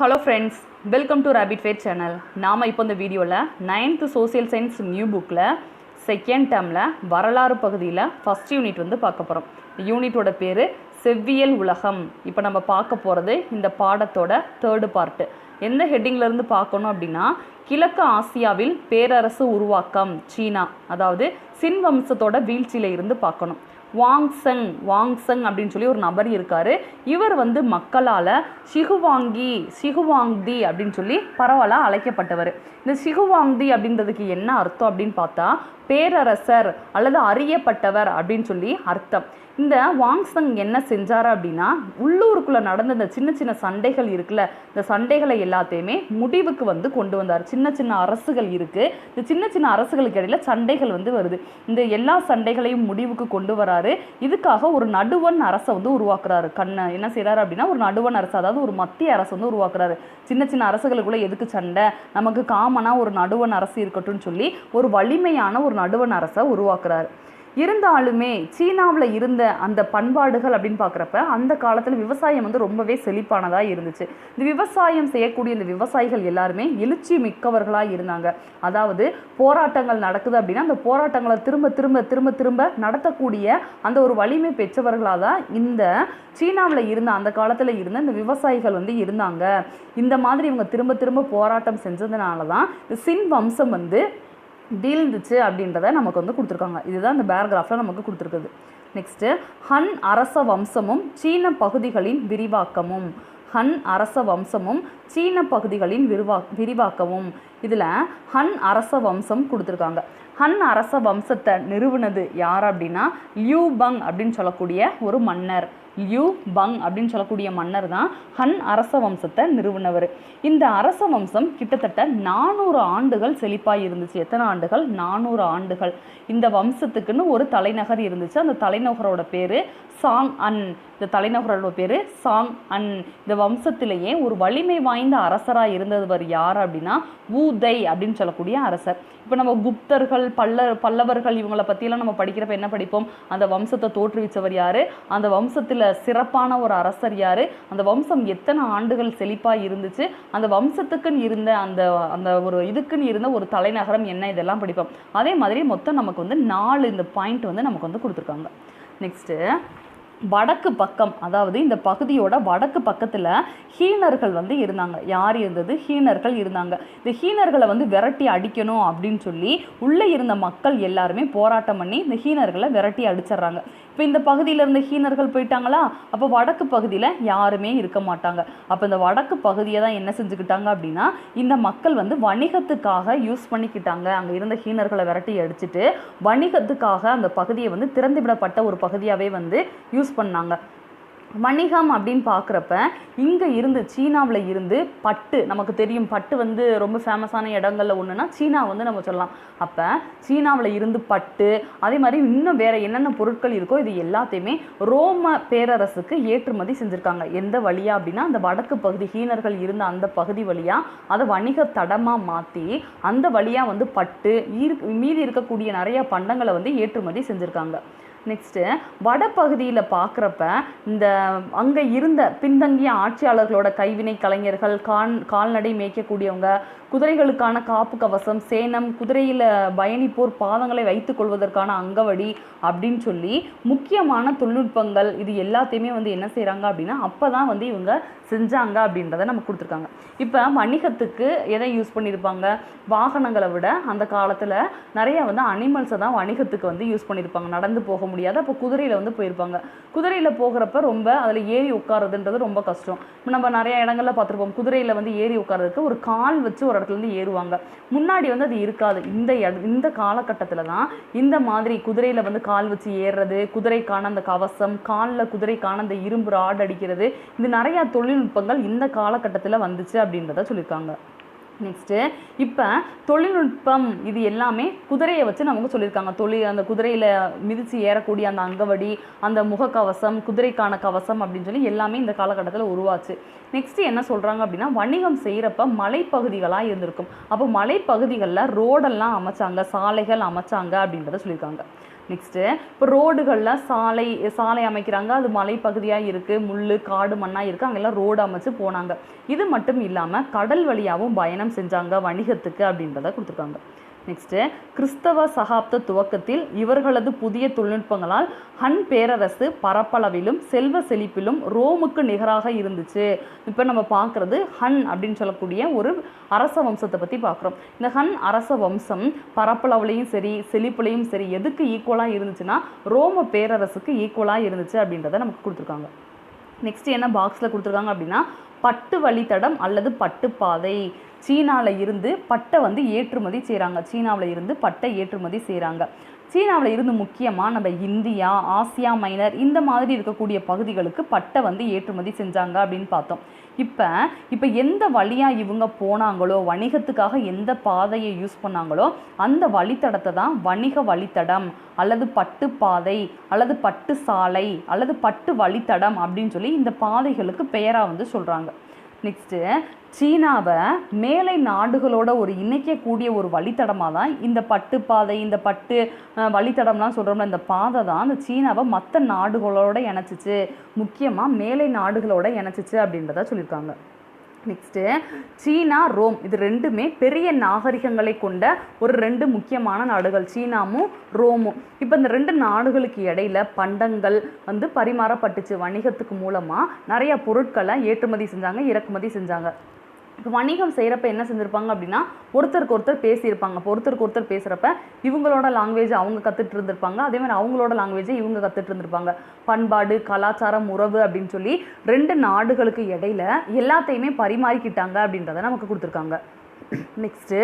Hello friends welcome to rapid fair channel நாம் இப்போ இந்த வீடியோவில் நைன்த்து சோசியல் சயின்ஸ் நியூ புக்கில் செகண்ட் டேர்மில் வரலாறு பகுதியில் ஃபஸ்ட் யூனிட் வந்து பார்க்க போகிறோம் யூனிட்டோட பேர் செவ்வியல் உலகம். இப்போ நம்ம பார்க்க போகிறது இந்த பாடத்தோட தேர்டு பார்ட்டு எந்த ஹெட்டிங்லேருந்து பார்க்கணும் அப்படின்னா கிழக்கு ஆசியாவில் பேரரசு உருவாக்கம் சீனா. அதாவது சின் வம்சத்தோட வீழ்ச்சியில் இருந்து பார்க்கணும். வாங்சங் வாங்சங் அப்படின்னு சொல்லி ஒரு நபர் இருக்காரு. இவர் வந்து மக்களால் சிகுவாங்கி சிகுவாங்தி அப்படின்னு சொல்லி பரவலாக அழைக்கப்பட்டவர். இந்த சிகுவாங்தி அப்படின்றதுக்கு என்ன அர்த்தம் அப்படின்னு பார்த்தா பேரரசர் அல்லது அறியப்பட்டவர் அப்படின்னு சொல்லி அர்த்தம். இந்த வாங்சங் என்ன செஞ்சார் அப்படின்னா உள்ளூருக்குள்ளே நடந்த இந்த சின்ன சின்ன சண்டைகள் இருக்குல்ல இந்த சண்டைகளை எல்லாத்தையுமே முடிவுக்கு வந்து கொண்டு வந்தார். சின்ன சின்ன அரசுகள் இருக்குது இந்த சின்ன சின்ன அரசுகளுக்கு இடையில சண்டைகள் வந்து வருது. இந்த எல்லா சண்டைகளையும் முடிவுக்கு கொண்டு வராரு. இதுக்காக ஒரு நடுவன் அரசை வந்து உருவாக்குறாரு. கண்ண என்ன செய்கிறாரு அப்படின்னா ஒரு நடுவன் அரசு அதாவது ஒரு மத்திய அரசு வந்து உருவாக்குறாரு. சின்ன சின்ன அரசுகளுக்குள்ள எதுக்கு சண்டை? நமக்கு காமனாக ஒரு நடுவன் அரசு இருக்கட்டும்னு சொல்லி ஒரு வலிமையான ஒரு நடுவன் அரசை உருவாக்குறாரு. இருந்தாலுமே சீனாவில் இருந்த அந்த பண்பாடுகள் அப்படின்னு பார்க்குறப்ப அந்த காலத்தில் விவசாயம் வந்து ரொம்பவே செழிப்பானதாக இருந்துச்சு. இந்த விவசாயம் செய்யக்கூடிய இந்த விவசாயிகள் எல்லாருமே எழுச்சி மிக்கவர்களாக இருந்தாங்க. அதாவது போராட்டங்கள் நடக்குது அப்படின்னா அந்த போராட்டங்களை திரும்ப திரும்ப திரும்ப திரும்ப நடத்தக்கூடிய அந்த ஒரு வலிமை பெற்றவர்களாக தான் இந்த சீனாவில் இருந்த அந்த காலத்தில் இருந்த இந்த விவசாயிகள் வந்து இருந்தாங்க. இந்த மாதிரி இவங்க திரும்ப திரும்ப போராட்டம் செஞ்சதுனால தான் இந்த சின் வம்சம் வந்து வீழ்ந்துச்சு அப்படின்றத நமக்கு வந்து கொடுத்துருக்காங்க. இதுதான் இந்த பேராகிராஃபில் நமக்கு கொடுத்துருக்குது. நெக்ஸ்ட்டு ஹன் அரச வம்சமும் சீன பகுதிகளின் விரிவாக்கமும். ஹன் அரச வம்சமும் சீன பகுதிகளின் விரிவா விரிவாக்கமும். இதில் ஹன் அரச வம்சம் கொடுத்துருக்காங்க. ஹன் அரச வம்சத்தை நிறுவனது யார் அப்படின்னா லியூ பங் அப்படின்னு சொல்லக்கூடிய ஒரு மன்னர். லியூ பங் அப்படின்னு சொல்லக்கூடிய மன்னர் தான் ஹன் அரச வம்சத்தை நிறுவனவர். இந்த அரச வம்சம் கிட்டத்தட்ட நானூறு ஆண்டுகள் செழிப்பாக இருந்துச்சு. எத்தனை ஆண்டுகள்? நானூறு ஆண்டுகள். இந்த வம்சத்துக்குன்னு ஒரு தலைநகர் இருந்துச்சு. அந்த தலைநகரோட பேர் சாங் அன். இந்த தலைநகரோட பேர் சாங் அன். இந்த வம்சத்திலேயே ஒரு வலிமை வாய்ந்த அரசராக இருந்தவர் யார் அப்படின்னா ஊதை அப்படின்னு சொல்லக்கூடிய அரசர். இப்போ நம்ம குப்தர்கள் பல்ல பல்லவர்கள் இவங்களை பற்றியெல்லாம் நம்ம படிக்கிறப்ப என்ன படிப்போம்? அந்த வம்சத்தை தோற்றுவிச்சவர் யார்? அந்த வம்சத்தில் சிறப்பான ஒரு அரசர் யார்? அந்த வம்சம் எத்தனை ஆண்டுகள் செழிப்பாக இருந்துச்சு? அந்த வம்சத்துக்குன்னு இருந்த அந்த அந்த ஒரு இதுக்குன்னு இருந்த ஒரு தலைநகரம் என்ன? இதெல்லாம் படிப்போம். அதே மாதிரி மொத்தம் நமக்கு வந்து நாலு இந்த பாயிண்ட் வந்து நமக்கு வந்து கொடுத்துருக்காங்க. நெக்ஸ்ட்டு வடக்கு பக்கம் அதாவது இந்த பகுதியோட வடக்கு பக்கத்தில் ஹீனர்கள் வந்து இருந்தாங்க. யார் இருந்தது? ஹீனர்கள் இருந்தாங்க. இந்த ஹீனர்களை வந்து விரட்டி அடிக்கணும் அப்படின்னு சொல்லி உள்ளே இருந்த மக்கள் எல்லாருமே போராட்டம் பண்ணி இந்த ஹீனர்களை விரட்டி அடிச்சிடுறாங்க. இப்போ இந்த பகுதியில் இருந்த ஹீனர்கள் போயிட்டாங்களா? அப்போ வடக்கு பகுதியில் யாருமே இருக்க மாட்டாங்க. அப்போ இந்த வடக்கு பகுதியை தான் என்ன செஞ்சுக்கிட்டாங்க அப்படின்னா இந்த மக்கள் வந்து வணிகத்துக்காக யூஸ் பண்ணிக்கிட்டாங்க. அங்கே இருந்த ஹீனர்களை விரட்டி அடிச்சுட்டு வணிகத்துக்காக அந்த பகுதியை வந்து திறந்து விடப்பட்ட ஒரு பகுதியாகவே வந்து யூஸ் பண்ணாங்க. வணிகம் அப்படின்னு பார்க்குறப்ப இங்கே இருந்து சீனாவில் இருந்து பட்டு நமக்கு தெரியும் பட்டு வந்து ரொம்ப ஃபேமஸான இடங்கள்ல ஒன்றுனா சீனா வந்து நம்ம சொல்லலாம். அப்போ சீனாவில் இருந்து பட்டு அதே மாதிரி இன்னும் வேறு என்னென்ன பொருட்கள் இருக்கோ இது எல்லாத்தையுமே ரோம பேரரசுக்கு ஏற்றுமதி செஞ்சுருக்காங்க. எந்த வழியாக அப்படின்னா அந்த வடக்கு பகுதி ஹீனர்கள் இருந்த அந்த பகுதி வழியாக அதை வணிக தடமாக மாற்றி அந்த வழியாக வந்து பட்டு மீதி இருக்கக்கூடிய நிறைய பண்டங்களை வந்து ஏற்றுமதி செஞ்சுருக்காங்க. நெக்ஸ்ட்டு வடபகுதியில் பார்க்குறப்ப இந்த அங்கே இருந்த பின்தங்கிய ஆட்சியாளர்களோட கைவினை கலைஞர்கள் கால் கால்நடை மேய்க்கக்கூடியவங்க குதிரைகளுக்கான காப்பு கவசம் சேனம் குதிரையில் பயணிப்போர் பாதங்களை வைத்துக் கொள்வதற்கான அங்கவடி அப்படின்னு சொல்லி முக்கியமான தொழில்நுட்பங்கள் இது எல்லாத்தையுமே வந்து என்ன செய்கிறாங்க அப்படின்னா அப்போ தான் வந்து இவங்க செஞ்சாங்க அப்படின்றத நம்ம கொடுத்துருக்காங்க. இப்போ வணிகத்துக்கு எதை யூஸ் பண்ணியிருப்பாங்க வாகனங்களை விட அந்த காலத்தில் நிறைய வந்து அனிமல்ஸை தான் வணிகத்துக்கு வந்து யூஸ் பண்ணியிருப்பாங்க நடந்து போக முடியாது. அப்போ குதிரையில் வந்து போயிருப்பாங்க. குதிரையில் போகிறப்ப ரொம்ப அதில் ஏறி உட்காருதுன்றது ரொம்ப கஷ்டம். இப்போ நம்ம நிறைய இடங்களில் பார்த்துருப்போம். குதிரையில் வந்து ஏறி உட்கார்றதுக்கு ஒரு கால் வச்சு ஒரு இடத்துலேருந்து ஏறுவாங்க. முன்னாடி வந்து அது இருக்காது. இந்த இந்த காலகட்டத்தில் தான் இந்த மாதிரி குதிரையில் வந்து கால் வச்சு ஏறுறது குதிரைக்கான அந்த கவசம் காலில் குதிரைக்கான அந்த இரும்பு ராட் அடிக்கிறது இது நிறையா தொழில்நுட்பங்கள் இந்த காலகட்டத்தில் வந்துச்சு அப்படின்றத சொல்லியிருக்காங்க. நெக்ஸ்ட்டு இப்போ தொழில்நுட்பம் இது எல்லாமே குதிரையை வச்சு நமக்கு சொல்லியிருக்காங்க. தொழில் அந்த குதிரையில் மிதித்து ஏறக்கூடிய அந்த அங்கவடி அந்த முகக்கவசம் குதிரைக்கான கவசம் அப்படின்னு சொல்லி எல்லாமே இந்த காலகட்டத்தில் உருவாச்சு. நெக்ஸ்ட்டு என்ன சொல்கிறாங்க அப்படின்னா வணிகம் செய்கிறப்ப மலைப்பகுதிகளாக இருந்திருக்கும். அப்போ மலைப்பகுதிகளில் ரோடெல்லாம் அமைச்சாங்க சாலைகள் அமைச்சாங்க அப்படின்றத சொல்லியிருக்காங்க. நெக்ஸ்ட்டு இப்போ ரோடுகளில் சாலை சாலை அமைக்கிறாங்க. அது மலைப்பகுதியாக இருக்குது முள் காடு மண்ணாக இருக்குது அங்கெல்லாம் ரோடு அமைச்சு போனாங்க. இது மட்டும் இல்லாமல் கடல் வழியாகவும் பயணம் செஞ்சாங்க வணிகத்துக்கு அப்படின்றத கொடுத்துருக்காங்க. நெக்ஸ்ட்டு கிறிஸ்தவ சகாப்த துவக்கத்தில் இவர்களது புதிய தொழில்நுட்பங்களால் ஹன் பேரரசு பரப்பளவிலும் செல்வ செழிப்பிலும் ரோமுக்கு நிகராக இருந்துச்சு. இப்போ நம்ம பார்க்குறது ஹன் அப்படின்னு சொல்லக்கூடிய ஒரு அரச வம்சத்தை பற்றி பார்க்குறோம். இந்த ஹன் அரச வம்சம் பரப்பளவுலையும் சரி செழிப்புலையும் சரி எதுக்கு ஈக்குவலாக இருந்துச்சுன்னா ரோம பேரரசுக்கு ஈக்குவலாக இருந்துச்சு அப்படின்றத நமக்கு கொடுத்துருக்காங்க. நெக்ஸ்ட் என்ன பாக்ஸில் கொடுத்துருக்காங்க அப்படின்னா பட்டு வழித்தடம் அல்லது பட்டுப்பாதை. சீனாவில் இருந்து பட்டை வந்து ஏற்றுமதி செய்கிறாங்க சீனாவில் இருந்து பட்டை ஏற்றுமதி செய்கிறாங்க சீனாவில் இருந்து முக்கியமாக நம்ம இந்தியா ஆசியா மைனர் இந்த மாதிரி இருக்கக்கூடிய பகுதிகளுக்கு பட்டை வந்து ஏற்றுமதி செஞ்சாங்க அப்படின்னு பார்த்தோம். இப்போ இப்போ எந்த வழியாக இவங்க போனாங்களோ வணிகத்துக்காக எந்த பாதையை யூஸ் பண்ணாங்களோ அந்த வழித்தடத்தை தான் வணிக வழித்தடம் அல்லது பட்டு பாதை அல்லது பட்டு சாலை அல்லது பட்டு வழித்தடம் அப்படின்னு சொல்லி இந்த பாதைகளுக்கு பெயராக வந்து சொல்கிறாங்க நெக்ஸ்ட்டு சீனாவை மேலை நாடுகளோட ஒரு இணைக்கக்கூடிய ஒரு வழித்தடமாக தான் இந்த பட்டு பாதை இந்த பட்டு வழித்தடம்லாம் சொல்கிறோம்ல இந்த பாதை தான் அந்த சீனாவை மற்ற நாடுகளோட இணைச்சிச்சு. முக்கியமாக மேலை நாடுகளோட இணைச்சிச்சு அப்படின்றத சொல்லியிருக்காங்க. நெக்ஸ்ட்டு சீனா ரோம். இது ரெண்டுமே பெரிய நாகரிகங்களை கொண்ட ஒரு ரெண்டு முக்கியமான நாடுகள். சீனாவும் ரோமும். இப்போ இந்த ரெண்டு நாடுகளுக்கு இடையில பண்டங்கள் வந்து பரிமாறப்பட்டுச்சு. வணிகத்துக்கு மூலமாக நிறைய பொருட்களை ஏற்றுமதி செஞ்சாங்க இறக்குமதி செஞ்சாங்க. இப்போ வணிகம் செய்கிறப்ப என்ன செஞ்சுருப்பாங்க அப்படின்னா ஒருத்தருக்கு ஒருத்தர் பேசியிருப்பாங்க. இப்போ ஒருத்தருக்கு ஒருத்தர் பேசுகிறப்ப இவங்களோட லாங்குவேஜ் அவங்க கற்றுட்டு இருந்திருப்பாங்க. அதே மாதிரி அவங்களோட லாங்குவேஜை இவங்க கற்றுட்டு இருந்திருப்பாங்க. பண்பாடு கலாச்சாரம் உறவு அப்படின்னு சொல்லி ரெண்டு நாடுகளுக்கு இடையில எல்லாத்தையுமே பரிமாறிக்கிட்டாங்க அப்படின்றத நமக்கு கொடுத்துருக்காங்க. நெக்ஸ்ட்டு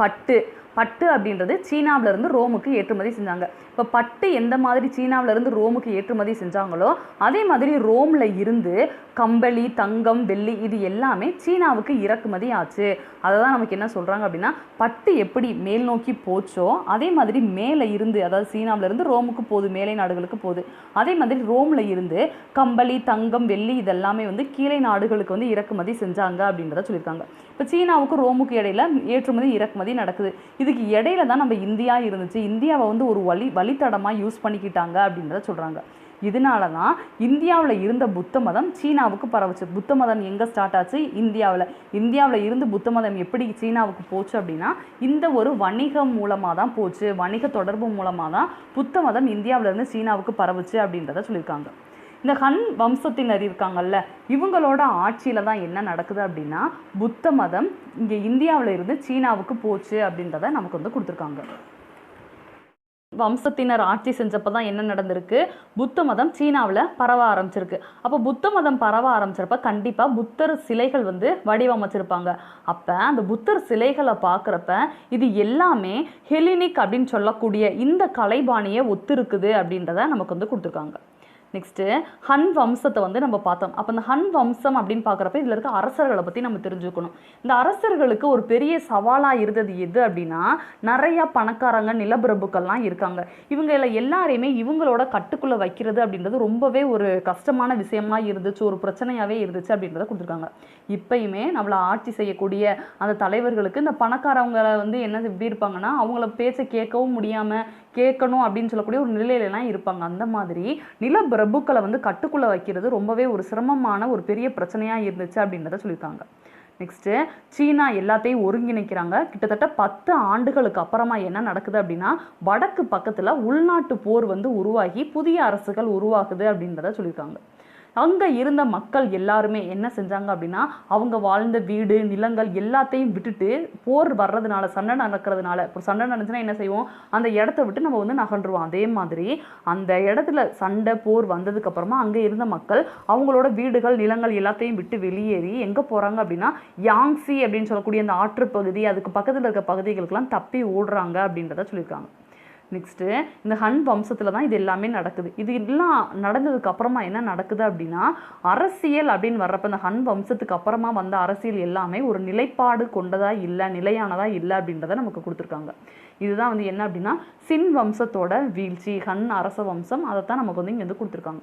பட்டு. பட்டு அப்படின்றது சீனாவுல இருந்து ரோமுக்கு ஏற்றுமதி செஞ்சாங்க. இப்போ பட்டு எந்த மாதிரி சீனாவுல இருந்து ரோமுக்கு ஏற்றுமதி செஞ்சாங்களோ அதே மாதிரி ரோமில் இருந்து கம்பளி தங்கம் வெள்ளி இது எல்லாமே சீனாவுக்கு இறக்குமதி ஆச்சு. அதை தான் நமக்கு என்ன சொல்கிறாங்க அப்படின்னா பட்டு எப்படி மேல் நோக்கி போச்சோ அதே மாதிரி மேலே இருந்து அதாவது சீனாவுல இருந்து ரோமுக்கு போகுது மேலை நாடுகளுக்கு போகுது. அதே மாதிரி ரோமில் இருந்து கம்பளி தங்கம் வெள்ளி இதெல்லாமே வந்து கீழே நாடுகளுக்கு வந்து இறக்குமதி செஞ்சாங்க அப்படின்றத சொல்லியிருக்காங்க. இப்போ சீனாவுக்கு ரோமுக்கு இடையில ஏற்றுமதி இறக்குமதி நடக்குது. இதுக்கு இடையில தான் நம்ம இந்தியா இருந்துச்சு. இந்தியாவை வந்து ஒரு வழி வழித்தடமாக யூஸ் பண்ணிக்கிட்டாங்க அப்படின்றத சொல்கிறாங்க இதனால தான் இந்தியாவில் இருந்த புத்த மதம் சீனாவுக்கு பரவுச்சு. புத்த மதம் எங்கே ஸ்டார்ட் ஆச்சு? இந்தியாவில். இந்தியாவில் இருந்து புத்த மதம் எப்படி சீனாவுக்கு போச்சு அப்படின்னா இந்த ஒரு வணிகம் மூலமாக தான் போச்சு. வணிக தொடர்பு மூலமாக தான் புத்த மதம் இந்தியாவிலேருந்து சீனாவுக்கு பரவுச்சு அப்படின்றத சொல்லியிருக்காங்க. இந்த ஹன் வம்சத்தினர் இருக்காங்கல்ல இவங்களோட ஆட்சியில் தான் என்ன நடக்குது அப்படின்னா புத்த மதம் இங்கே இந்தியாவில் இருந்து சீனாவுக்கு போச்சு அப்படின்றத நமக்கு வந்து கொடுத்துருக்காங்க. வம்சத்தினர் ஆட்சி செஞ்சப்போ தான் என்ன நடந்திருக்கு? புத்த மதம் சீனாவில் பரவ ஆரம்பிச்சிருக்கு. அப்போ புத்த மதம் பரவ ஆரம்பிச்சிருப்ப கண்டிப்பாக புத்தர் சிலைகள் வந்து வடிவமைச்சிருப்பாங்க. அப்போ அந்த புத்தர் சிலைகளை பார்க்குறப்ப இது எல்லாமே ஹெலினிக் அப்படின்னு சொல்லக்கூடிய இந்த கலைபாணியை ஒத்திருக்குது அப்படின்றத நமக்கு வந்து கொடுத்துருக்காங்க. நெக்ஸ்ட்டு ஹன் வம்சத்தை வந்து நம்ம பார்த்தோம். அப்போ இந்த ஹன் வம்சம் அப்படின்னு பார்க்குறப்ப இதில் இருக்க அரசர்களை பற்றி நம்ம தெரிஞ்சுக்கணும். இந்த அரசர்களுக்கு ஒரு பெரிய சவாலாக இருந்தது எது அப்படின்னா நிறையா பணக்காரங்க நிலப்பிரபுக்கள்லாம் இருக்காங்க. இவங்கள எல்லாரையுமே இவங்களோட கட்டுக்குள்ளே வைக்கிறது அப்படின்றது ரொம்பவே ஒரு கஷ்டமான விஷயமா இருந்துச்சு ஒரு பிரச்சனையாகவே இருந்துச்சு அப்படின்றத கொடுத்துருக்காங்க. இப்பயுமே நம்மளை ஆட்சி செய்யக்கூடிய அந்த தலைவர்களுக்கு இந்த பணக்காரவங்களை வந்து என்ன எப்படி இருப்பாங்கன்னா அவங்கள பேச்சை கேட்கவும் முடியாமல் கேட்கணும் அப்படின்னு சொல்லக்கூடிய ஒரு நிலையிலலாம் இருப்பாங்க. அந்த மாதிரி நில பிரபுக்களை வந்து கட்டுக்குள்ளே வைக்கிறது ரொம்பவே ஒரு சிரமமான ஒரு பெரிய பிரச்சனையாக இருந்துச்சு அப்படின்றத சொல்லியிருக்காங்க. நெக்ஸ்ட்டு சீனா எல்லாத்தையும் ஒருங்கிணைக்கிறாங்க. கிட்டத்தட்ட பத்து ஆண்டுகளுக்கு அப்புறமா என்ன நடக்குது அப்படின்னா வடக்கு பக்கத்தில் உள்நாட்டு போர் வந்து உருவாகி புதிய அரசுகள் உருவாகுது அப்படின்றத சொல்லியிருக்காங்க. அங்கே இருந்த மக்கள் எல்லாருமே என்ன செஞ்சாங்க அப்படின்னா அவங்க வாழ்ந்த வீடு நிலங்கள் எல்லாத்தையும் விட்டுட்டு போர் வர்றதுனால சண்டை நடக்கிறதுனால இப்போ சண்டை நடந்துச்சுன்னா என்ன செய்வோம்? அந்த இடத்த விட்டு நம்ம வந்து நகன்றுவோம் அதே மாதிரி அந்த இடத்துல சண்டை போர் வந்ததுக்கப்புறமா அங்கே இருந்த மக்கள் அவங்களோட வீடுகள் நிலங்கள் எல்லாத்தையும் விட்டு வெளியேறி எங்கே போகிறாங்க அப்படின்னா யாங்ஸி அப்படின்னு சொல்லக்கூடிய அந்த ஆற்று பகுதி அதுக்கு பக்கத்தில் இருக்க பகுதிகளுக்கெல்லாம் தப்பி ஓடுறாங்க அப்படின்றத சொல்லியிருக்காங்க. நெக்ஸ்ட்டு இந்த ஹன் வம்சத்தில் தான் இது எல்லாமே நடக்குது. இது எல்லாம் நடந்ததுக்கு அப்புறமா என்ன நடக்குது அப்படின்னா அரசியல் அப்படின்னு வர்றப்ப இந்த ஹன் வம்சத்துக்கு அப்புறமா வந்த அரசியல் எல்லாமே ஒரு நிலைப்பாடு கொண்டதா இல்லை நிலையானதா இல்லை அப்படின்றத நமக்கு கொடுத்துருக்காங்க. இதுதான் வந்து என்ன அப்படின்னா சின் வம்சத்தோட வீழ்ச்சி ஹன் அரச வம்சம் அதை தான் நமக்கு வந்து இங்கே வந்து கொடுத்துருக்காங்க.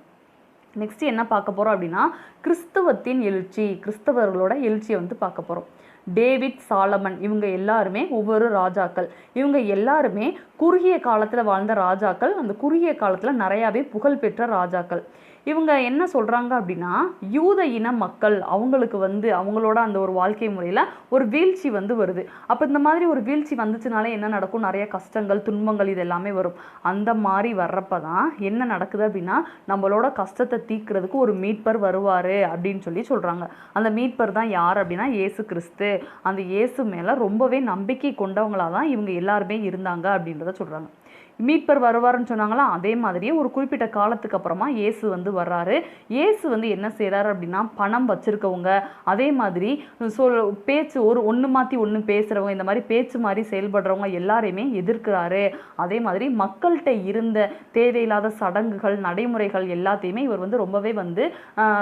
நெக்ஸ்ட் என்ன பார்க்க போகிறோம் அப்படின்னா கிறிஸ்தவத்தின் எழுச்சி கிறிஸ்தவர்களோட எழுச்சியை வந்து பார்க்க போகிறோம் டேவிட் சாலமன் இவங்க எல்லாருமே ஒவ்வொரு ராஜாக்கள். இவங்க எல்லாருமே குறுகிய காலத்தில் வாழ்ந்த ராஜாக்கள். அந்த குறுகிய காலத்தில் நிறையாவே புகழ்பெற்ற ராஜாக்கள். இவங்க என்ன சொல்கிறாங்க அப்படின்னா யூத இன மக்கள் அவங்களுக்கு வந்து அவங்களோட அந்த ஒரு வாழ்க்கை முறையில் ஒரு வீழ்ச்சி வந்து வருது. அப்போ இந்த மாதிரி ஒரு வீழ்ச்சி வந்துச்சுனாலே என்ன நடக்கும்? நிறைய கஷ்டங்கள் துன்பங்கள் இது எல்லாமே வரும். அந்த மாதிரி வர்றப்ப தான் என்ன நடக்குது அப்படின்னா நம்மளோட கஷ்டத்தை தீர்க்கிறதுக்கு ஒரு மீட்பர் வருவார் அப்படின்னு சொல்லி சொல்கிறாங்க அந்த மீட்பர் தான் யார் அப்படின்னா ஏசு கிறிஸ்து. அந்த இயேசு மேலே ரொம்பவே நம்பிக்கை கொண்டவங்களாக தான் இவங்க எல்லாருமே இருந்தாங்க அப்படின்றத சொல்கிறாங்க மீட்பர் வருவாருன்னு சொன்னாங்களா? அதே மாதிரியே ஒரு குறிப்பிட்ட காலத்துக்கு அப்புறமா இயேசு வந்து வர்றாரு. இயேசு வந்து என்ன செய்கிறாரு அப்படின்னா பணம் வச்சிருக்கவங்க அதே மாதிரி சொல் பேச்சு ஒரு ஒன்று மாற்றி ஒன்று பேசுகிறவங்க இந்த மாதிரி பேச்சு மாதிரி செயல்படுறவங்க எல்லாரையுமே எதிர்க்கிறாரு. அதே மாதிரி மக்கள்கிட்ட இருந்த தேவையில்லாத சடங்குகள் நடைமுறைகள் எல்லாத்தையுமே இவர் வந்து ரொம்பவே வந்து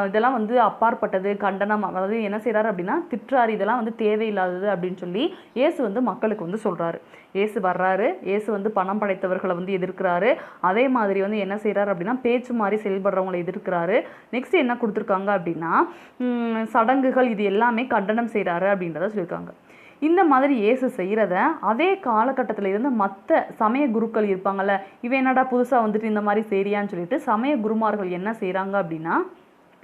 இதெல்லாம் வந்து அப்பாற்பட்டது கண்டனம் அதாவது என்ன செய்கிறாரு அப்படின்னா திட்டுறாரு இதெல்லாம் வந்து தேவையில்லாதது அப்படின்னு சொல்லி இயேசு வந்து மக்களுக்கு வந்து சொல்கிறாரு இயேசு வர்றாரு. இயேசு வந்து பணம் படைத்தவர்களை வந்து எதிர்க்கிறாரு. அதே மாதிரி வந்து என்ன செய்கிறாரு அப்படின்னா பேச்சு மாதிரி செயல்படுறவங்களை எதிர்க்கிறாரு. நெக்ஸ்ட் என்ன கொடுத்துருக்காங்க அப்படின்னா சடங்குகள் இது எல்லாமே கண்டனம் செய்கிறாரு அப்படின்றத சொல்லியிருக்காங்க. இந்த மாதிரி இயேசு செய்கிறத அதே காலகட்டத்தில் இருந்து மற்ற சமய குருக்கள் இருப்பாங்கல்ல இவன் என்னடா புதுசாக வந்துட்டு இந்த மாதிரி செய்றியான்னு சொல்லிட்டு சமய குருமார்கள் என்ன செய்கிறாங்க அப்படின்னா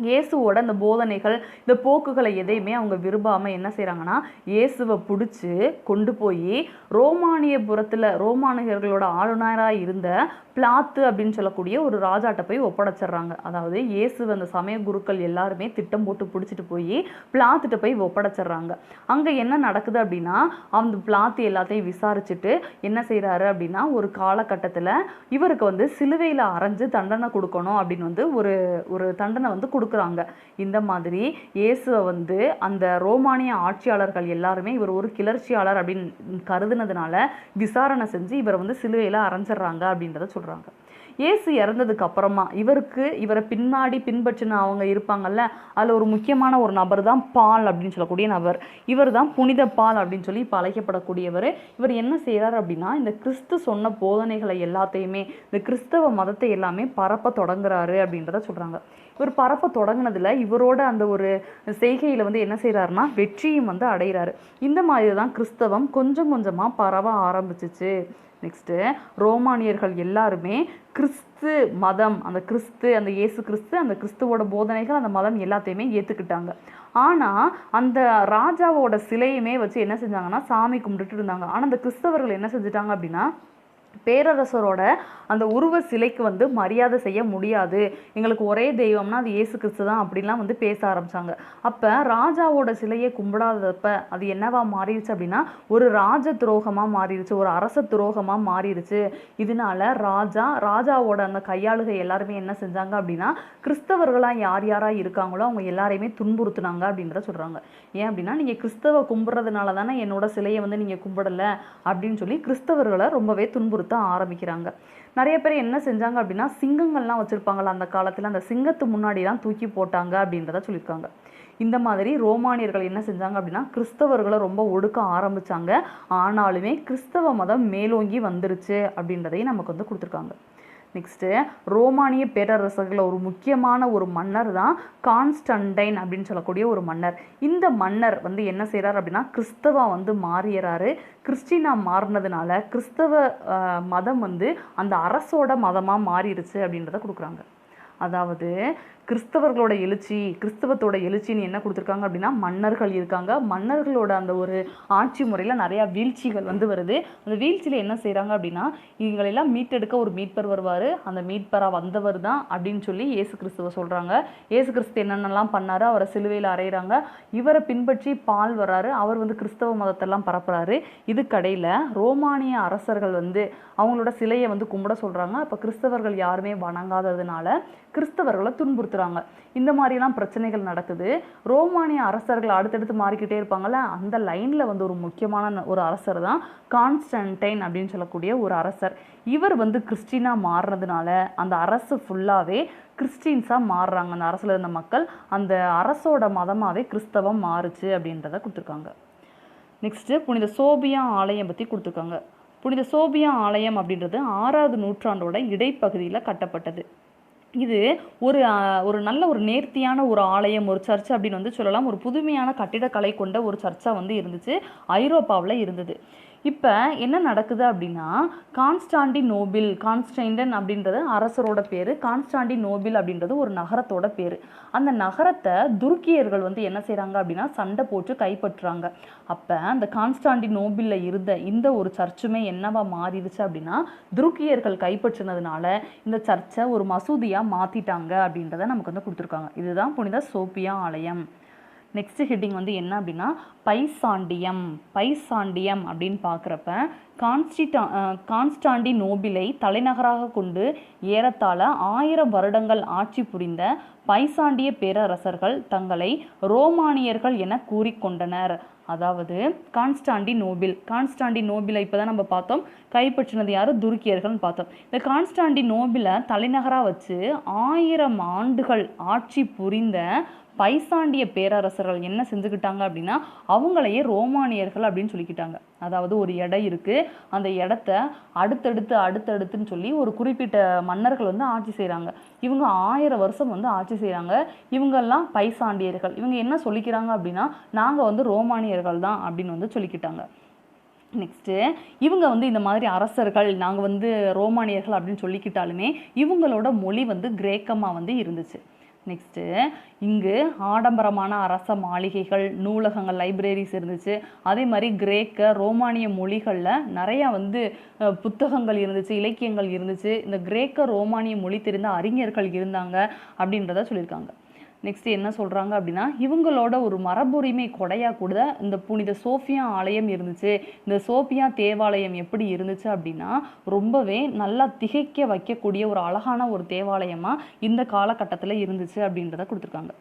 இயேசுவோட இந்த போதனைகள் இந்த போக்குகளை எதையுமே அவங்க விரும்பாமல் என்ன செய்கிறாங்கன்னா இயேசுவை பிடிச்சி கொண்டு போய் ரோமானியபுரத்தில் ரோமானியர்களோட ஆளுநராக இருந்த பிளாத்து அப்படின்னு சொல்லக்கூடிய ஒரு ராஜாட்ட போய் ஒப்படைச்சிடுறாங்க. அதாவது இயேசு அந்த சமய குருக்கள் எல்லாருமே திட்டம் போட்டு பிடிச்சிட்டு போய் பிளாத்துட்ட போய் ஒப்படைச்சிடுறாங்க. அங்கே என்ன நடக்குது அப்படின்னா அந்த பிளாத்து எல்லாத்தையும் விசாரிச்சுட்டு என்ன செய்கிறாரு அப்படின்னா ஒரு காலகட்டத்தில் இவருக்கு வந்து சிலுவையில் அரைஞ்சு தண்டனை கொடுக்கணும் அப்படின்னு வந்து ஒரு ஒரு தண்டனை வந்து கொடுக்குறாங்க. இந்த மாதிரி இயேசுவை வந்து அந்த ரோமானிய ஆட்சியாளர்கள் எல்லாருமே இவர் ஒரு கிளர்ச்சியாளர் அப்படின்னு கருதுனதுனால விசாரணை செஞ்சு இவரை வந்து சிலுவையில் அரைஞ்சிடுறாங்க அப்படின்றத சொல்கிறாங்க இயேசு இறந்ததுக்கு அப்புறமா இவருக்கு இவரை பின்னாடி பின்பற்றின அவங்க இருப்பாங்கல்ல அதில் ஒரு முக்கியமான ஒரு நபர் தான் பால் அப்படின்னு சொல்லக்கூடிய நபர். இவர் தான் புனித பால் அப்படின்னு சொல்லி இப்போ அழைக்கப்படக்கூடியவர். இவர் என்ன செய்கிறார் அப்படின்னா இந்த கிறிஸ்து சொன்ன போதனைகளை எல்லாத்தையுமே இந்த கிறிஸ்தவ மதத்தை எல்லாமே பரப்ப தொடங்குறாரு அப்படின்றத சொல்கிறாங்க இவர் பரப்ப தொடங்கினதில் இவரோட அந்த ஒரு செய்கையில் வந்து என்ன செய்கிறாருன்னா வெற்றியும் வந்து அடைகிறாரு இந்த மாதிரி தான் கிறிஸ்தவம் கொஞ்சம் கொஞ்சமாக பரவ ஆரம்பிச்சிச்சு. நெக்ஸ்ட்டு ரோமானியர்கள் எல்லாருமே கிறிஸ்து மதம் அந்த கிறிஸ்து அந்த இயேசு கிறிஸ்து அந்த கிறிஸ்துவோட போதனைகள் அந்த மதம் எல்லாத்தையுமே ஏற்றுக்கிட்டாங்க ஆனால் அந்த ராஜாவோட சிலையுமே வச்சு என்ன செஞ்சாங்கன்னா சாமி கும்பிட்டுட்டு இருந்தாங்க. ஆனால் அந்த கிறிஸ்தவர்கள் என்ன செஞ்சுட்டாங்க அப்படின்னா பேரரசரோட அந்த உருவ சிலைக்கு வந்து மரியாதை செய்ய முடியாது. எங்களுக்கு ஒரே தெய்வம்னா அது இயேசு கிறிஸ்து தான் அப்படிலாம் வந்து பேச ஆரம்பித்தாங்க அப்போ ராஜாவோட சிலையை கும்பிடாதப்ப அது என்னவா மாறிடுச்சு அப்படின்னா ஒரு ராஜ துரோகமாக மாறிடுச்சு ஒரு அரச துரோகமாக மாறிடுச்சு. இதனால ராஜா ராஜாவோட அந்த கையாளுகை எல்லாருமே என்ன செஞ்சாங்க அப்படின்னா கிறிஸ்தவர்களாக யார் யாராக இருக்காங்களோ அவங்க எல்லாரையுமே துன்புறுத்துனாங்க அப்படின்றத சொல்கிறாங்க ஏன் அப்படின்னா நீங்கள் கிறிஸ்தவ கும்பிட்றதுனால தானே என்னோட சிலையை வந்து நீங்கள் கும்பிடலை அப்படின்னு சொல்லி கிறிஸ்தவர்களை ரொம்பவே கொடுத்து ஆரம்பிக்கிறாங்க. நிறைய பேர் என்ன செஞ்சாங்க அப்படின்னா சிங்கங்கள்லாம் வச்சுருப்பாங்களா அந்த காலத்தில் அந்த சிங்கத்து முன்னாடிலாம் தூக்கி போட்டாங்க அப்படின்றத சொல்லியிருக்காங்க. இந்த மாதிரி ரோமானியர்கள் என்ன செஞ்சாங்க அப்படின்னா கிறிஸ்தவர்களை ரொம்ப ஒடுக்க ஆரம்பிச்சாங்க. ஆனாலுமே கிறிஸ்தவ மதம் மேலோங்கி வந்துருச்சு அப்படின்றதையும் நமக்கு வந்து கொடுத்துருக்காங்க. நெக்ஸ்ட்டு ரோமானிய பேரரசர்களில் ஒரு முக்கியமான ஒரு மன்னர் தான் கான்ஸ்டன்டைன் அப்படின்னு சொல்லக்கூடிய ஒரு மன்னர். இந்த மன்னர் வந்து என்ன செய்கிறார் அப்படின்னா கிறிஸ்தவா வந்து மாறிடுறாரு கிறிஸ்டினா மாறினதுனால கிறிஸ்தவ மதம் வந்து அந்த அரசோட மதமாக மாறிடுச்சு அப்படின்றத கொடுக்குறாங்க. அதாவது கிறிஸ்தவர்களோட எழுச்சி கிறிஸ்தவத்தோட எழுச்சின்னு என்ன கொடுத்துருக்காங்க அப்படின்னா மன்னர்கள் இருக்காங்க. மன்னர்களோட அந்த ஒரு ஆட்சி முறையில் நிறையா வீழ்ச்சிகள் வந்து வருது. அந்த வீழ்ச்சியில் என்ன செய்கிறாங்க அப்படின்னா இவங்களெல்லாம் மீட்டெடுக்க ஒரு மீட்பர் வருவார். அந்த மீட்பராக வந்தவர் தான் அப்படின்னு சொல்லி ஏசு கிறிஸ்துவ சொல்கிறாங்க ஏசு கிறிஸ்து என்னென்னலாம் பண்ணார் அவரை சிலுவையில் அறையிறாங்க. இவரை பின்பற்றி பால் வர்றாரு. அவர் வந்து கிறிஸ்தவ மதத்தெல்லாம் பரப்புறாரு. இதுக்கடையில் ரோமானிய அரசர்கள் வந்து அவங்களோட சிலையை வந்து கும்பிட சொல்கிறாங்க அப்போ கிறிஸ்தவர்கள் யாருமே வணங்காததுனால கிறிஸ்தவர்களை துன்புறுத்துறாங்க. இந்த மாதிரிலாம் பிரச்சனைகள் நடக்குது. ரோமானிய அரசர்கள் அடுத்தடுத்து மாறிக்கிட்டே இருப்பாங்கல்ல அந்த லைனில் வந்து ஒரு முக்கியமான ஒரு அரசர் தான் கான்ஸ்டன்டைன் அப்படின்னு சொல்லக்கூடிய ஒரு அரசர். இவர் வந்து கிறிஸ்டினா மாறுறதுனால அந்த அரசு ஃபுல்லாகவே கிறிஸ்டின்ஸாக மாறுறாங்க. அந்த அரசில் இருந்த மக்கள் அந்த அரசோட மதமாகவே கிறிஸ்தவம் மாறுச்சு அப்படின்றத கொடுத்துருக்காங்க. நெக்ஸ்ட்டு புனித சோபியா ஆலயம் பற்றி கொடுத்துருக்காங்க. புனித சோபியா ஆலயம் அப்படின்றது ஆறாவது நூற்றாண்டோட இடைப்பகுதியில் கட்டப்பட்டது. இது ஒரு ஒரு நல்ல ஒரு நேர்த்தியான ஒரு ஆலயம் ஒரு சர்ச் அப்படின்னு வந்து சொல்லலாம். ஒரு புதுமையான கட்டிடக்கலை கொண்ட ஒரு சர்ச்சாக வந்து இருந்துச்சு. ஐரோப்பாவில் இருந்தது. இப்போ என்ன நடக்குது அப்படின்னா கான்ஸ்டாண்டி நோபில் கான்ஸ்டைண்டன் அப்படின்றது அரசரோட பேர் கான்ஸ்டாண்டி நோபில் அப்படின்றது ஒரு நகரத்தோட பேர். அந்த நகரத்தை துருக்கியர்கள் வந்து என்ன செய்கிறாங்க அப்படின்னா சண்டை போட்டு கைப்பற்றுறாங்க. அப்போ அந்த கான்ஸ்டாண்டி நோபிளில் இருந்த இந்த ஒரு சர்ச்சுமே என்னவா மாறிடுச்சு அப்படின்னா துருக்கியர்கள் கைப்பற்றினதுனால இந்த சர்ச்சை ஒரு மசூதியாக மாற்றிட்டாங்க அப்படின்றத நமக்கு வந்து கொடுத்துருக்காங்க. இதுதான் புனித சோபியா ஆலயம். நெக்ஸ்ட் ஹெட்டிங் வந்து என்ன அப்படின்னா பைசாண்டியம் பைசாண்டியம் அப்படின்னு பார்க்குறப்ப கான்ஸ்டிடா கான்ஸ்டாண்டி நோபிலை தலைநகராக கொண்டு ஏறத்தாழ ஆயிரம் வருடங்கள் ஆட்சி புரிந்த பைசாண்டிய பேரரசர்கள் தங்களை ரோமானியர்கள் என கூறிக்கொண்டனர். அதாவது கான்ஸ்டாண்டி நோபில் கான்ஸ்டாண்டி நோபிலை இப்போ தான் நம்ம பார்த்தோம். கைப்பற்றினது யார்? துருக்கியர்கள்னு பார்த்தோம். இந்த கான்ஸ்டாண்டி நோபிலை தலைநகராக வச்சு ஆயிரம் ஆண்டுகள் ஆட்சி புரிந்த பைசாண்டிய பேரரசர்கள் என்ன செஞ்சுக்கிட்டாங்க அப்படின்னா அவங்களையே ரோமானியர்கள் அப்படின்னு சொல்லிக்கிட்டாங்க. அதாவது ஒரு இடம் இருக்குது அந்த இடத்த அடுத்தடுத்து அடுத்தடுத்துன்னு சொல்லி ஒரு குறிப்பிட்ட மன்னர்கள் வந்து ஆட்சி செய்கிறாங்க இவங்க ஆயிரம் வருஷம் வந்து ஆட்சி செய்கிறாங்க இவங்கெல்லாம் பைசாண்டியர்கள். இவங்க என்ன சொல்லிக்கிறாங்க அப்படின்னா நாங்கள் வந்து ரோமானியர்கள் தான் அப்படின்னு வந்து சொல்லிக்கிட்டாங்க. நெக்ஸ்ட்டு இவங்க வந்து இந்த மாதிரி அரசர்கள் நாங்கள் வந்து ரோமானியர்கள் அப்படின்னு சொல்லிக்கிட்டாலுமே இவங்களோட மொழி வந்து கிரேக்கமாக வந்து இருந்துச்சு. நெக்ஸ்ட்டு இங்கு ஆடம்பரமான அரச மாளிகைகள் நூலகங்கள் லைப்ரரிஸ் இருந்துச்சு. அதே மாதிரி கிரேக்க ரோமானிய மொழிகளில் நிறையா வந்து புத்தகங்கள் இருந்துச்சு இலக்கியங்கள் இருந்துச்சு. இந்த கிரேக்க ரோமானிய மொழி தெரிந்த அறிஞர்கள் இருந்தாங்க அப்படின்றத சொல்லியிருக்காங்க. நெக்ஸ்ட் என்ன சொல்கிறாங்க அப்படின்னா இவங்களோட ஒரு மரபுரிமை கொடையாக கூட இந்த புனித சோஃபியா ஆலயம் இருந்துச்சு. இந்த சோஃபியா தேவாலயம் எப்படி இருந்துச்சு அப்படின்னா ரொம்பவே நல்லா திகைக்க வைக்கக்கூடிய ஒரு அழகான ஒரு தேவாலயமாக இந்த காலகட்டத்தில் இருந்துச்சு அப்படின்றத கொடுத்துருக்காங்க.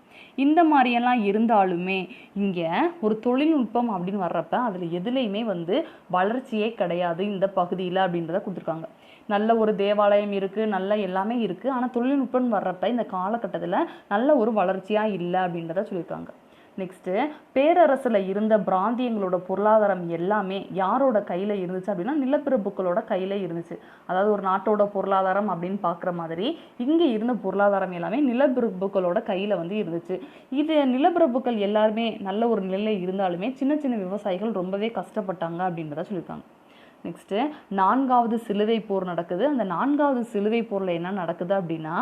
இந்த மாதிரியெல்லாம் இருந்தாலுமே இங்கே ஒரு தொழில்நுட்பம் அப்படின்னு வர்றப்ப அதில் எதுலேயுமே வந்து வளர்ச்சியே கிடையாது இந்த பகுதியில் அப்படின்றத கொடுத்துருக்காங்க. நல்ல ஒரு தேவாலயம் இருக்குது நல்ல எல்லாமே இருக்குது ஆனால் தொழில்நுட்பம் வர்றப்ப இந்த காலகட்டத்தில் நல்ல ஒரு வளர்ச்சியாக இல்லை அப்படின்றத சொல்லியிருக்காங்க நெக்ஸ்ட்டு பேரரசில் இருந்த பிராந்தியங்களோட பொருளாதாரம் எல்லாமே யாரோட கையில் இருந்துச்சு அப்படின்னா நிலப்பிரபுக்களோட கையில் இருந்துச்சு. அதாவது ஒரு நாட்டோட பொருளாதாரம் அப்படின்னு பார்க்குற மாதிரி இங்கே இருந்த பொருளாதாரம் எல்லாமே நிலப்பிரபுக்களோட கையில் வந்து இருந்துச்சு. இது நிலப்பிரபுக்கள் எல்லாருமே நல்ல ஒரு நிலையில் இருந்தாலுமே சின்ன சின்ன விவசாயிகள் ரொம்பவே கஷ்டப்பட்டாங்க அப்படின்றத சொல்லியிருக்காங்க நெக்ஸ்ட்டு நான்காவது சிலுவை போர் நடக்குது. அந்த நான்காவது சிலுவை போரில் என்ன நடக்குது அப்படின்னா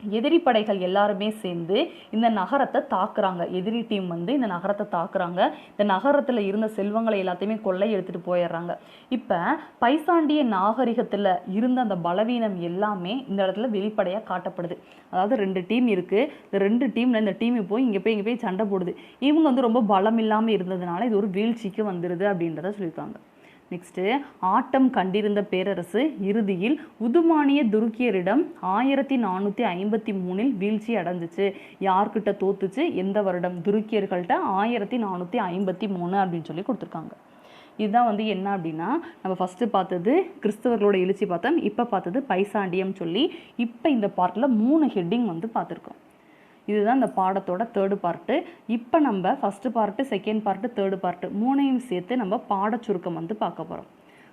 எதிரி படைகள் எல்லாருமே சேர்ந்து இந்த நகரத்தை தாக்குறாங்க. எதிரி டீம் வந்து இந்த நகரத்தை தாக்குறாங்க. இந்த நகரத்தில் இருந்த செல்வங்களை எல்லாத்தையுமே கொள்ளை எடுத்துட்டு போயிடுறாங்க. இப்போ பைசாண்டிய நாகரிகத்தில் இருந்த அந்த பலவீனம் எல்லாமே இந்த இடத்துல வெளிப்படையாக காட்டப்படுது. அதாவது ரெண்டு டீம் இருக்குது இந்த ரெண்டு டீமில் இந்த டீம் போய் இங்கே போய் இங்கே போய் சண்டை போடுது. இவங்க வந்து ரொம்ப பலம் இல்லாமல் இருந்ததுனால இது ஒரு வீழ்ச்சிக்கு வந்துடுது அப்படின்றத சொல்லியிருக்காங்க. நெக்ஸ்ட்டு ஆட்டம் கண்டிருந்த பேரரசு இறுதியில் உதுமானிய துருக்கியரிடம் ஆயிரத்தி நானூற்றி ஐம்பத்தி மூணில் வீழ்ச்சி அடைஞ்சிச்சு. யார்கிட்ட தோத்துச்சு? எந்த வருடம்? துருக்கியர்கள்ட்ட ஆயிரத்தி நானூற்றி ஐம்பத்தி மூணு அப்படின்னு சொல்லி கொடுத்துருக்காங்க. இதுதான் வந்து என்ன அப்படின்னா நம்ம ஃபஸ்ட்டு பார்த்தது கிறிஸ்தவர்களோட எழுச்சி பார்த்தோம். இப்போ பார்த்தது பைசாண்டியம் சொல்லி இப்போ இந்த பார்ட்டில் மூணு ஹெட்டிங் வந்து பார்த்துருக்கோம். இதுதான் இந்த பாடத்தோட தேர்டு பார்ட்டு இப்போ நம்ம first part second part third part மூணையும் சேர்த்து நம்ம பாட சுருக்கம் வந்து பார்க்க போகிறோம்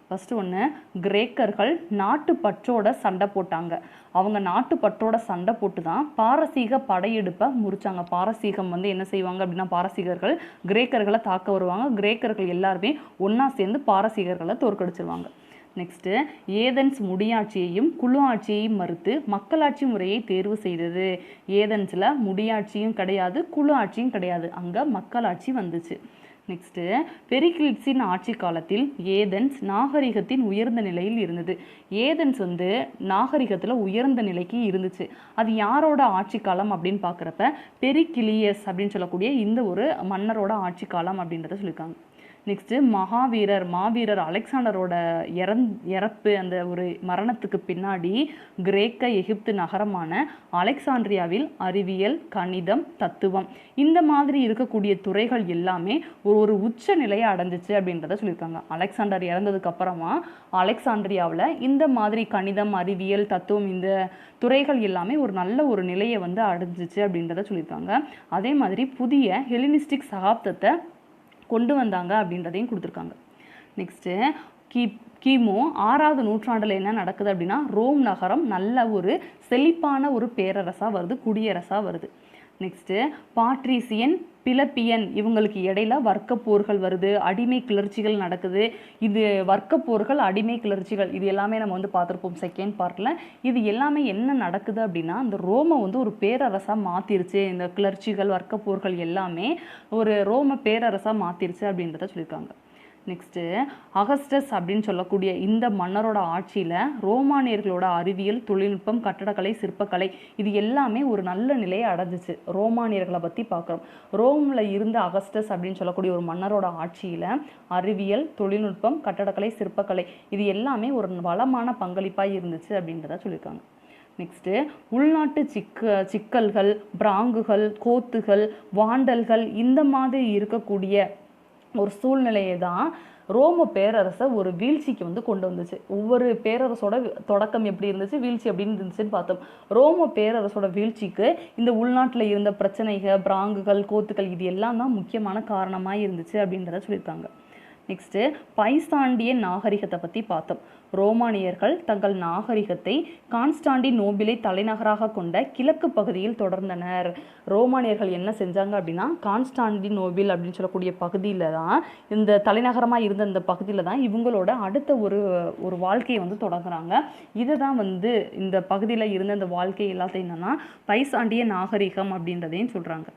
ஃபஸ்ட்டு ஒன்று கிரேக்கர்கள் நாட்டுப்பற்றோட சண்டை போட்டாங்க. அவங்க நாட்டுப்பற்றோட சண்டை போட்டு தான் பாரசீக படையெடுப்பை முறிச்சாங்க. பாரசீகம் வந்து என்ன செய்வாங்க அப்படின்னா பாரசீகர்கள் கிரேக்கர்களை தாக்க வருவாங்க. கிரேக்கர்கள் எல்லாருமே ஒன்றா சேர்ந்து பாரசீகர்களை தோற்கடிச்சிருவாங்க. நெக்ஸ்ட்டு ஏதென்ஸ் முடியாட்சியையும் குழு ஆட்சியையும் மறுத்து மக்களாட்சி முறையை தேர்வு செய்தது. ஏதென்ஸில் முடியாட்சியும் கிடையாது குழு ஆட்சியும் கிடையாது. அங்கே மக்களாட்சி வந்துச்சு. நெக்ஸ்ட்டு பெரிகிளிட்ஸின் ஆட்சி காலத்தில் ஏதென்ஸ் நாகரிகத்தின் உயர்ந்த நிலையில் இருந்தது. ஏதென்ஸ் வந்து நாகரிகத்தில் உயர்ந்த நிலைக்கு இருந்துச்சு. அது யாரோட ஆட்சி காலம் அப்படின்னு பார்க்குறப்ப பெரிகிளியஸ் அப்படின்னு சொல்லக்கூடிய இந்த ஒரு மன்னரோட ஆட்சி காலம் அப்படின்றத சொல்லியிருக்காங்க நெக்ஸ்ட்டு மகாவீரர் மாவீரர் அலெக்சாண்டரோட இறந் இறப்பு அந்த ஒரு மரணத்துக்கு பின்னாடி கிரேக்க எகிப்து நகரமான அலெக்சாண்ட்ரியாவில் அறிவியல் கணிதம் தத்துவம் இந்த மாதிரி இருக்கக்கூடிய துறைகள் எல்லாமே ஒரு ஒரு உச்ச நிலையை அடைஞ்சிச்சு அப்படின்றத சொல்லியிருக்காங்க. அலெக்சாண்டர் இறந்ததுக்கு அப்புறமா அலெக்சாண்ட்ரியாவில் இந்த மாதிரி கணிதம் அறிவியல் தத்துவம் இந்த துறைகள் எல்லாமே ஒரு நல்ல ஒரு நிலையை வந்து அடைஞ்சிச்சு அப்படின்றத சொல்லியிருக்காங்க. அதே மாதிரி புதிய ஹெலினிஸ்டிக் சகாப்தத்தை கொண்டு வந்தாங்க அப்படின்றதையும் கொடுத்துருக்காங்க. நெக்ஸ்ட்டு கி கிமு ஆறாவது நூற்றாண்டில் என்ன நடக்குது அப்படின்னா ரோம் நகரம் நல்ல ஒரு செழிப்பான ஒரு பேரரசாக வருது குடியரசாக வருது. நெக்ஸ்ட்டு பாட்ரிசியன் பிலப்பியன் இவங்களுக்கு இடையில வர்க்கப் போர்கள் வருது அடிமை கிளர்ச்சிகள் நடக்குது. இது வர்க்கப்போர்கள் அடிமை கிளர்ச்சிகள் இது எல்லாமே நம்ம வந்து பார்த்துருப்போம் செகண்ட் பார்ட்டில் இது எல்லாமே என்ன நடக்குது அப்படின்னா இந்த ரோமை வந்து ஒரு பேரரசாக மாற்றிருச்சு இந்த கிளர்ச்சிகள் வர்க்கப்போர்கள் எல்லாமே ஒரு ரோம பேரரசாக மாற்றிருச்சு அப்படின்றத சொல்லியிருக்காங்க. நெக்ஸ்ட்டு அகஸ்டஸ் அப்படின்னு சொல்லக்கூடிய இந்த மன்னரோட ஆட்சியில் ரோமானியர்களோட அறிவியல் தொழில்நுட்பம் கட்டடக்கலை சிற்பக்கலை இது எல்லாமே ஒரு நல்ல நிலையை அடைஞ்சிச்சு. ரோமானியர்களை பற்றி பார்க்குறோம். ரோமில் இருந்த அகஸ்டஸ் அப்படின்னு சொல்லக்கூடிய ஒரு மன்னரோட ஆட்சியில் அறிவியல் தொழில்நுட்பம் கட்டடக்கலை சிற்பக்கலை இது எல்லாமே ஒரு வளமான பங்களிப்பாக இருந்துச்சு அப்படின்றத சொல்லியிருக்காங்க. நெக்ஸ்ட்டு உள்நாட்டு சிக்க சிக்கல்கள் பிராங்குகள் கோத்துகள் வாண்டல்கள் இந்த மாதிரி இருக்கக்கூடிய ஒரு சூழ்நிலையை தான் ரோம பேரரசை ஒரு வீழ்ச்சிக்கு வந்து கொண்டு வந்துச்சு. ஒவ்வொரு பேரரசோட தொடக்கம் எப்படி இருந்துச்சு வீழ்ச்சி எப்படி இருந்துச்சுன்னு பார்த்தோம். ரோம பேரரசோட வீழ்ச்சிக்கு இந்த உள்நாட்டில் இருந்த பிரச்சனைகள் பிராங்குகள் கோத்துக்கள் இது எல்லாம் தான் முக்கியமான காரணமாக இருந்துச்சு அப்படின்றத சொல்லியிருக்காங்க. நெக்ஸ்ட்டு பைசாண்டிய நாகரிகத்தை பற்றி பார்த்தோம். ரோமானியர்கள் தங்கள் நாகரிகத்தை கான்ஸ்டாண்டி நோபிலை தலைநகராக கொண்ட கிழக்கு பகுதியில் தொடர்ந்தனர். ரோமானியர்கள் என்ன செஞ்சாங்க அப்படின்னா கான்ஸ்டாண்டி நோபில் அப்படின்னு சொல்லக்கூடிய பகுதியில் தான் இந்த தலைநகரமாக இருந்த இந்த பகுதியில் தான் இவங்களோட அடுத்த ஒரு ஒரு வாழ்க்கையை வந்து தொடங்குறாங்க. இதை தான் வந்து இந்த பகுதியில் இருந்த இந்த வாழ்க்கை எல்லாத்தையும் என்னன்னா பைசாண்டிய நாகரிகம் அப்படின்றதையும் சொல்கிறாங்க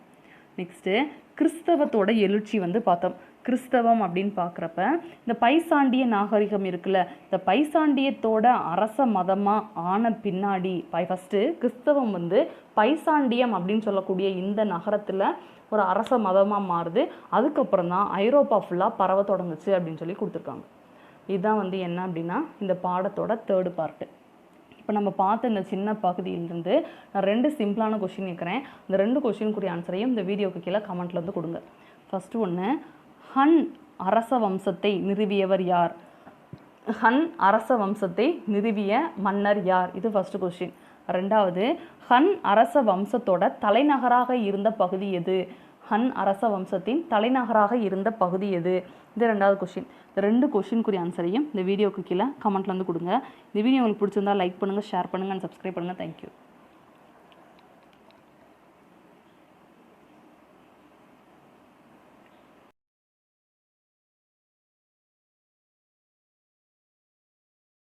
நெக்ஸ்ட்டு கிறிஸ்தவத்தோட எழுச்சி வந்து பார்த்தோம். கிறிஸ்தவம் அப்படின்னு பார்க்குறப்ப இந்த பைசாண்டிய நாகரிகம் இருக்குல்ல இந்த பைசாண்டியத்தோட அரச மதமாக ஆன பின்னாடி பை ஃபஸ்ட்டு கிறிஸ்தவம் வந்து பைசாண்டியம் அப்படின்னு சொல்லக்கூடிய இந்த நகரத்தில் ஒரு அரச மதமாக மாறுது. அதுக்கப்புறம் தான் ஐரோப்பா ஃபுல்லாக பரவ தொடங்குச்சு அப்படின்னு சொல்லி கொடுத்துருக்காங்க. இதுதான் வந்து என்ன அப்படின்னா இந்த பாடத்தோட தேர்டு பார்ட்டு இப்போ நம்ம பார்த்த இந்த சின்ன பகுதியிலிருந்து நான் ரெண்டு சிம்பிளான கொஷின் கேட்குறேன். இந்த ரெண்டு கொஷினுக்குரிய ஆன்சரையும் இந்த வீடியோக்கு கீழே கமெண்ட்டில் வந்து கொடுங்க. ஃபஸ்ட்டு ஒன்று ஹன் அரச வம்சத்தை நிறுவியவர் யார்? ஹன் அரச வம்சத்தை நிறுவிய மன்னர் யார்? இது ஃபஸ்ட்டு கொஷின் ரெண்டாவது ஹன் அரச வம்சத்தோட தலைநகராக இருந்த பகுதி எது? ஹன் அரச வம்சத்தின் தலைநகராக இருந்த பகுதி எது? இது ரெண்டாவது கொஷின் இந்த ரெண்டு கொஷினுக்குரிய ஆன்சரையும் இந்த வீடியோக்கு கீழே கமெண்ட்ல வந்து கொடுங்க. இந்த வீடியோ உங்களுக்கு பிடிச்சிருந்தா லைக் பண்ணுங்கள் ஷேர் பண்ணுங்கள் அண்ட் சப்ஸ்கிரைப் பண்ணுங்கள் தேங்க்யூ